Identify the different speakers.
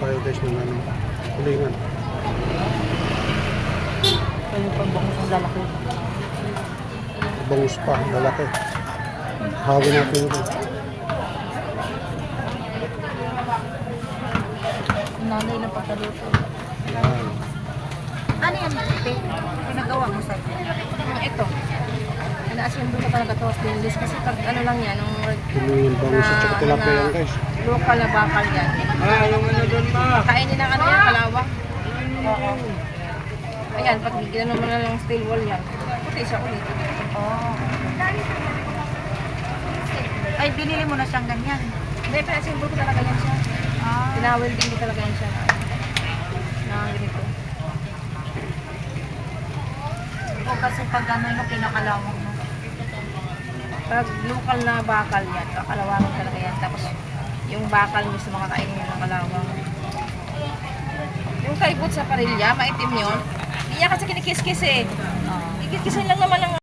Speaker 1: guys ng ano, kulingan.
Speaker 2: Kaya yung pagbangus ng lalaki.
Speaker 1: Bangus pa, lalaki. Hawin natin ito.
Speaker 2: Yung nanay na pagkaluto.
Speaker 1: Yan.
Speaker 2: Ano yan, Ate? Pinagawa mo sa Ito. Ina-assume ko talaga to stainless kasi pag ano lang yan, nung
Speaker 1: Kulingan bangus at saka tilapia yan guys.
Speaker 2: local na bakal yan.
Speaker 3: Ah, yung ano doon ma.
Speaker 2: Kainin ng ano yan, kalawang. Oo. Ayan, pag ginawa mo na lang steel wall yan, puti siya ulit.
Speaker 4: Oh. Ay, binili mo na siyang ganyan.
Speaker 2: Hindi, pinasimbol ko talaga yan siya.
Speaker 4: Ah.
Speaker 2: Pinawelding ko talaga yan siya na, ganito.
Speaker 4: O kasi pag ano yung pinakalawang mo.
Speaker 2: Pag local na bakal yan, kakalawangin talaga yan. Tapos yung bakal mismo makakainin mo ng kalawang. Yung kaibot sa parilya, maitim yun. Hindi niya kasi kinikis-kis eh. Kikis-kisin lang naman ng